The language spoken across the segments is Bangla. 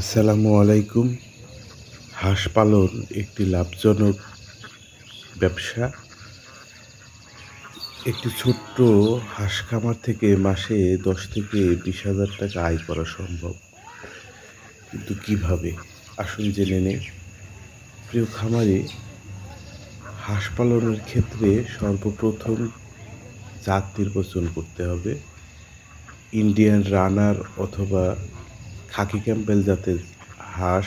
আসসালামু আলাইকুম। হাঁস পালন একটি লাভজনক ব্যবসা। একটি ছোট্ট হাঁস খামার থেকে মাসে দশ থেকে বিশ হাজার টাকা আয় করা সম্ভব। কিন্তু কীভাবে? আসুন জেনে নেই। প্রিয় খামারে হাঁস পালনের ক্ষেত্রে সর্বপ্রথম জাত নির্বাচন করতে হবে। ইন্ডিয়ান রানার অথবা খাকি ক্যাম্পেল জাতের হাঁস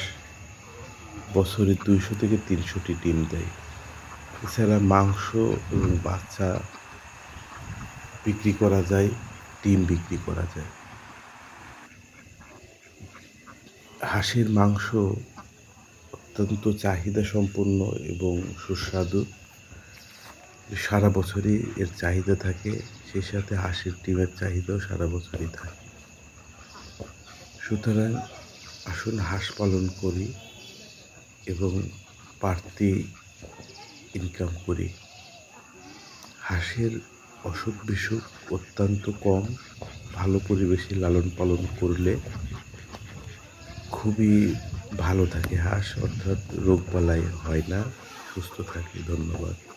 বছরে দুইশো থেকে তিনশোটি ডিম দেয়। এছাড়া মাংস এবং বাচ্চা বিক্রি করা যায়, ডিম বিক্রি করা যায়। হাঁসের মাংস অত্যন্ত চাহিদা সম্পন্ন এবং সুস্বাদু। সারা বছরই এর চাহিদা থাকে, সেই সাথে হাঁসের ডিমের চাহিদাও সারা বছরই থাকে। সুতরাং আসুন হাঁস পালন করি এবং বাড়তি ইনকাম করি। হাঁসের অসুখ বিসুখ অত্যন্ত কম, ভালো পরিবেশে লালন পালন করলে খুবই ভালো থাকে হাঁস, অর্থাৎ রোগবালাই হয় না। সুস্থ থাকে, ধন্যবাদ।